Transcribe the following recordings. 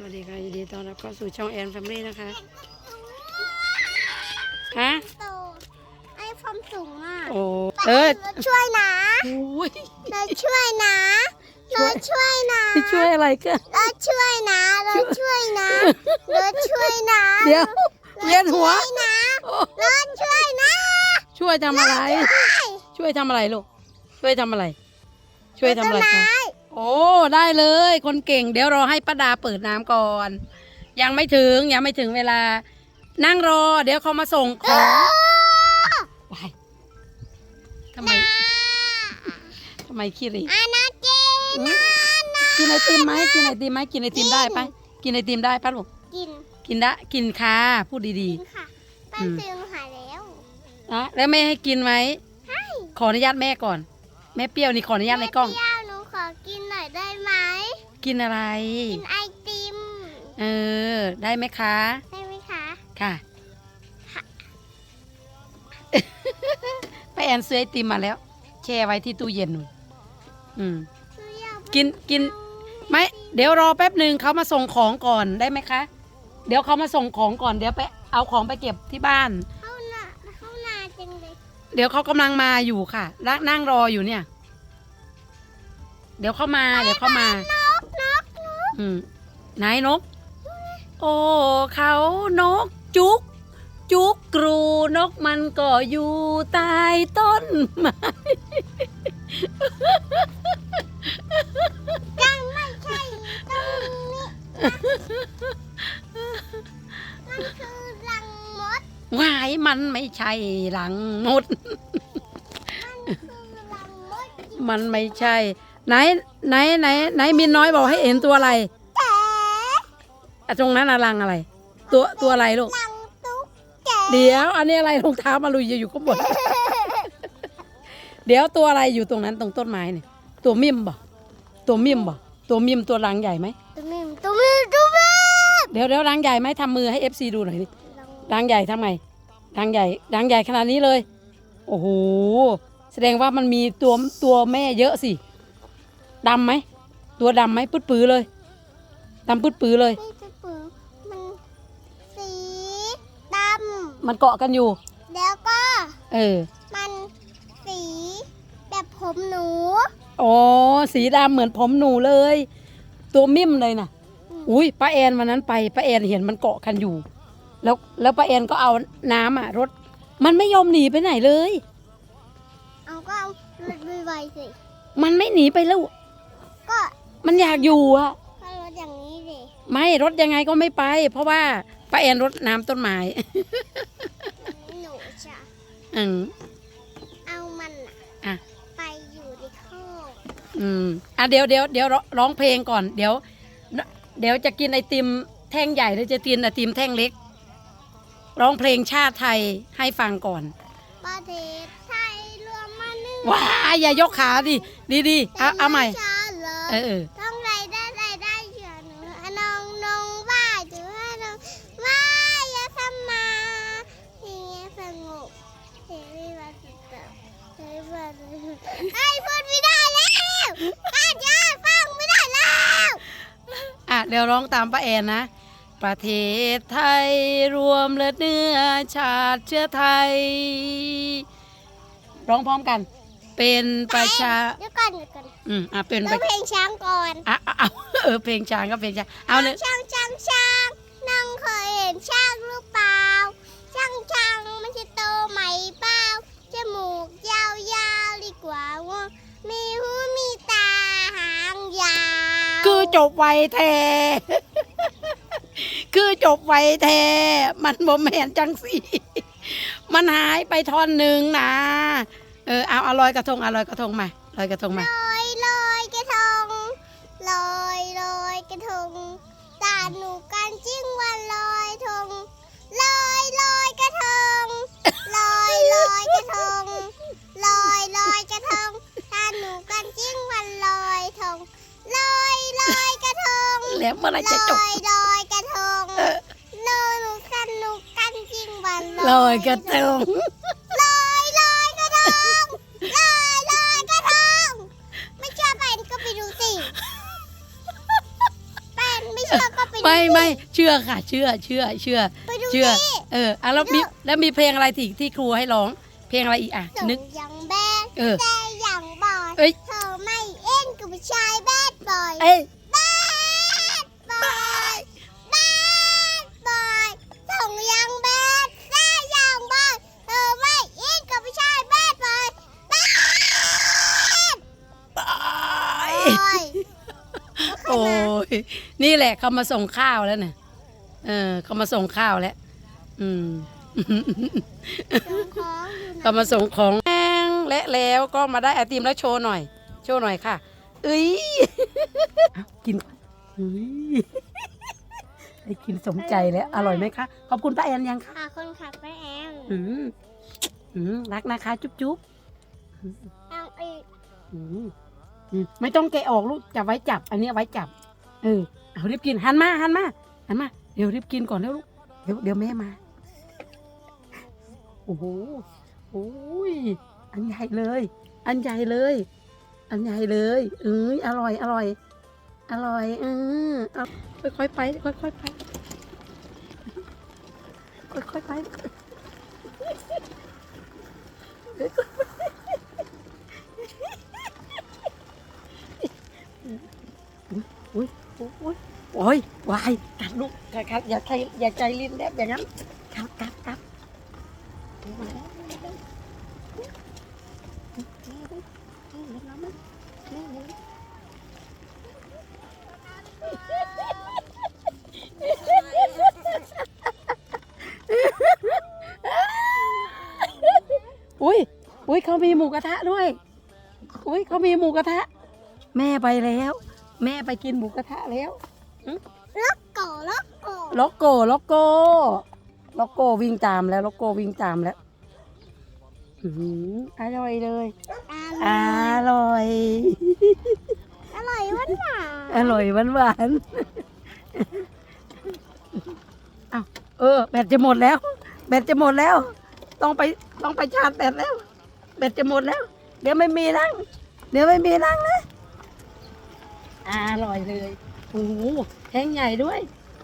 สวัสดีค่ะยินดีต้อนรับเข้าสู่ช่องแอนแฟมิลี่นะคะฮะโตไอ้ความสูงอะโอ้เออเราช่วยนะอุ้ยเราช่วยนะช่วยเราช่วยนะช่วยอะไรกันเราช่วยนะเราช่วยนะเราช่วยนะเดี๋ยวเวียนหัวช่วยนะเราช่วยนะ ช่วยทำอะไร ช่วยทำอะไรลูกช่วยทำอะไร ช่วยทำอะไรต้นคะไม้ โอ้ได้เลย คนเก่งเดี๋ยวรอให้ป้าดาเปิดน้ำก่อน ยังไม่ถึงยังไม่ถึงเวลา นั่งรอ เดี๋ยวเขามาส่งของไปทำไมทำไมขี้เหริอานาเจอืมกินไอติมไหมกินไอติมไหมกินไอติมได้ปะกินไอติมได้ปะลูกกินกินได้กินค่ะพูดดีกินค่ะไปอืมซื้อมาหาแล้วๆนะแล้วแม่ให้กินไหมให้ขออนุญาตแม่ก่อน แม่เปรี้ยวนี่ขออนุญาตในกล้องแม่เปรี้ยวหนูขอกินหน่อยได้ไหม กินอะไร กินไอติม เออ ได้ไหมคะ ได้ไหมคะ ค่ะไปแอนซื้อไอติมมาแล้ว แช่ไว้ที่ตู้เย็นนู่นอืมหนูอยากกินกินไม่เดี๋ยวรอแป๊บหนึ่งเขามาส่งของก่อนได้ไหมคะ เดี๋ยวเขามาส่งของก่อนเดี๋ยวไปเอาของไปเก็บที่บ้าน เข้าหน้าเข้าหน้าจังเลยเดี๋ยวเขากำลังมาอยู่ค่ะรักนั่งรออยู่เนี่ย เดี๋ยวเข้ามา เดี๋ยวเข้ามานกนกนก อืมไหนนก โอ้เขานกจุก จุกกรูนกมันก็อยู่ใต้ต้นไม้ยังไม่ใช่ตรงนี้มันคือรังมดวายมันไม่ใช่หลังมดคือรังมด มันไม่ใช่ ไหนไหนไหนไหนมินน้อยบอกให้เห็นตัวอะไรแต่อะตรงนั้นอะรังอะไร ตัวตัวอะไรลูกรังตุ๊กแกเดี๋ยว อันนี้อะไรรองเท้ามาลุยอยู่ข้างบนเดี๋ยวตัวอะไรอยู่ตรงนั้นตรงต้นไม้เนี่ย ตัวมิมบ่ตัวมิมบ่ตัวมิมตัวรังใหญ่ไหมตุ้มิมตุ้มิมตุ้มิมเดี๋ยวเดี๋ยวรังใหญ่ไหมทำมือให้เอฟซีดูหน่อยดิรังรังใหญ่ทำไงรังใหญ่รังใหญ่ขนาดนี้เลย โอ้โหแสดงว่ามันมีตัวตัวแม่เยอะสิ ดำไหม ตัวดำไหมปื้ดปื้อเลยดำปื้ดปื้อเลยนี่จะปือมันสีดมันเกาะกันอยู่ำแล้วก็เออ มันสีแบบผมหนูอ๋อ สีดำเหมือนผมหนูเลย ตัวมิ่มเลยนะอุ้ยป้าแอนวันนั้นไปป้าแอนเห็นมันเกาะกันอยู่ แล้วแล้วป้าแอนก็เอาน้ำอะรถ มันไม่ยอมหนีไปไหนเลย เอาก็เอารถไวๆสิมันไม่หนีไปแล้วก็ มันอยากอยู่อะก็รถอย่างนี้สิไม่รถยังไงก็ไม่ไป เพราะว่าป้าแอนรดน้ำต้นไม้ หนูจะอืม เอามันน่ะอะ ไปอยู่ในข้อกอืมอะเดี๋ยวเดี๋ยวเดี๋ยวร้องร้องเพลงก่อน เดี๋ยว เดี๋ยวจะกินไอติมแท่งใหญ่หรือจะกินไอติมแท่งเล็ก ร้องเพลงชาติไทยให้ฟังก่อน ประเทศไทยรวมมาหนึ่งว้ายอย่ายกขาดิดีดีๆเอาเอาใหม่ ชาติเลยเออเออ ยวร้องตามป้าแอนนะ ประเทศไทยรวมเลือดเนื้อชาติเชื้อไทย ร้องพร้อมกัน เป็นประชาเดี๋ยวก่อนเดี๋ยวก่อนอืมอะเป็นปต้อระงเพลงช้างก่อนอะอะเอาเออเพลงช้างก็เพลงช้างเอาเลย ช้างช้างช้างน้องเคยเห็นช้างหรือเปล่าช้างช้างมันจะโตไห จบไวแท้ คือจบไวแท้ มันบ่แม่นจังสิมันหายไปท่อนหนึ่งนะ เออเอาอาลอยกระทงอาลอยกระทงมาลอยกระทงมาลอยลอยกระทงลอยลอยกระทงตาหนูกันจิ้งวันลอยทงลอยลอยกระทงลอยลอยกระทงลอยลอยกระทงตาหนูกันจิ้งวันลอยทงลอยลอย ทงแล้วเมื่อไหรลจะจบอยลอยกระทงเออลอยหนูกันหนูกันจิ้งวันลอยกระทงลอยลอยกระทงลอยลอยกระทงไม่เชื่อไปก็ไปดูสิแป้นไม่เชื่อก็ไปดูไม่ดิไม่เชื่อค่ะ เชื่อเชื่อเชื่อไปดูเชื่อดิเอออะแล้วมีแล้วมีเพลงอะไรที่ที่ครูให้ร้อง เพลงอะไรอีกอะส่งนึกยังแบดเออแต่ยังบอยเอ้ยเธอไม่เอ็นกับผู้ชายแบดบอย เอ้ย แบดบอยแบดบอยส่งยังแบดแต่ยังบอยเธอไม่เอ็นกับผู้ชายแบดบอยแบด ตาย บอย โอ้ย นี่แหละเขามาส่งข้าวแล้วเนี่ยเออเขามาส่งข้าวแล้ว อืมส่งของอยู่ไหนเขามาส่งของและแล้วก็มาได้ไอติมแล้วโชว์หน่อย โชว์หน่อยค่ะเอ้ยเอากินก่อนเอ้ยได้กินสมใจแล้วอร่อยไหมคะ ขอบคุณป้าแอนยังคะค่ะคนขับแม่แอมอืมอืมรักนะคะ จุ๊บจุ๊บเอาอีกอืมอืมไม่ต้องแกะออกลูกจับไว้จับ อันนี้เอาไว้จับเออ เอารีบกินหันมาหันมาหันมาเดี๋ยวรีบกินก่อนแล้วลูกเดี๋ยวเดี๋ยวแม่มาโอ้โหโอ้ยอันใหญ่เลย อันใหญ่เลย อันใหญ่เลยเอ้ยอร่อยอร่อย อร่อยเออเอาค่อยๆไป ค่อยๆไปค่อยๆไปอุ้ยอุ้ย โอ้ยวายกัดลูกกัดกัดอย่าใจอย่าใจลิ้นแดบอย่างนั้นกัดกัดกัดอุ้ยอุ้ยเขามีหมูกระทะด้วย อุ้ยเขามีหมูกระทะ แม่ไปแล้ว แม่ไปกินหมูกระทะแล้ว ล็อกก่อล็อกก่อล็อกโก้ล็อกโก้ล็อกโก้วิ่งตามแล้วล็อกโก้วิ่งตามแล้วอื้อหืออร่อยเลย อร่อย อร่อยหวานหวานอร่อยหวานหวานๆอ้าวเออแบตจะหมดแล้ว แบตจะหมดแล้ว ต้องไปต้องไปชาร์จแบตแล้ว แบตจะหมดแล้ว เดี๋ยวไม่มีนั่งเดี๋ยวไม่มีนั่งนะอร่อยเลย โอ้โหแท่งใหญ่ด้วย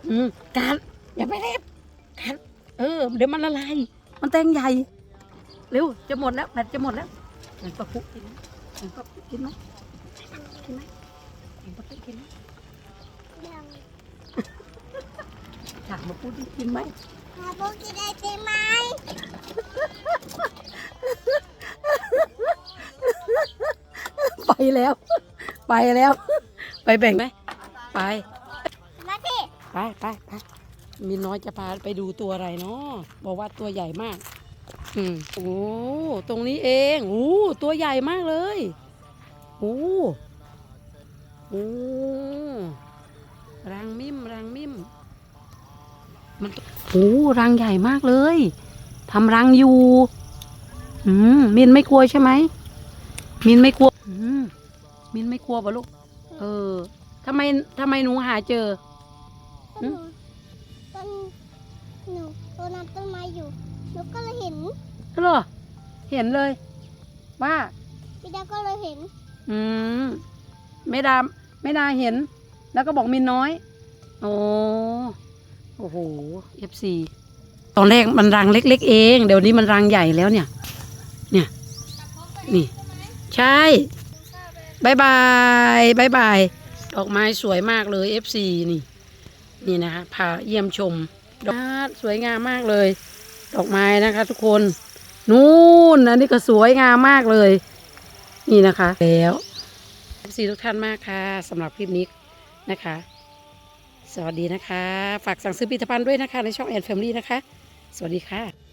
อืมการอย่าไปเล็บการเออ เดี๋ยวมันละลาย มันแท่งใหญ่ เร็ว จะหมดแล้วแบตจะหมดแล้วเห็นปะปุ๊กินไหมเห็นปะปุ๊กินไหมเห็นปะปุ๊กินไหมเห็นปะปุ๊กินไหมยังถามมาปุ๊ดิกินไหมหาโบกินไอติมไหมไปแล้ว ไปแล้ว ไปแบ่งไหม ไป มาสิไปไปไปมีน้อยจะพาไปดูตัวอะไรเนาะบอกว่าตัวใหญ่มาก อืมโอ้ตรงนี้เองโอ้ตัวใหญ่มากเลยโอ้โอ้รังมิมรังมิมมันโอ้รังใหญ่มากเลยทำรังอยู่ อืมมินไม่กลัวใช่ไหมมินไม่กลัว อืมมินไม่กลัวปะลูก เออ ทำไมทำไมหนูหาเจอต้นต้นหนูต้นน้ำต้นไม้อยู่หนูก็เลยเห็นเหรอ เห็นเลย ว่า พี่ดาก็เลยเห็นอืมไม่ดาไม่ดาเห็น แล้วก็บอกมินน้อย โอ้โอ้โหเอฟซีตอนแรกมันรังเล็ก ๆ เอง เดี๋ยวนี้มันรังใหญ่แล้วเนี่ย เนี่ย นี่ ใช่บายบายบายบาย ดอกไม้สวยมากเลยเอฟซีนี่ นี่นะคะพาเยี่ยมชม ดอกสวยงามมากเลย ดอกไม้นะคะ ทุกคน นู่นอันนี้ก็สวยงามมากเลย นี่นะคะ แล้วสีทุกท่านมากค่ะสำหรับคลิปนี้นะคะ สวัสดีนะคะ ฝากสั่งซื้อผลิตภัณฑ์ด้วยนะคะ ในช่องแอนแฟมิลี่นะคะ สวัสดีค่ะ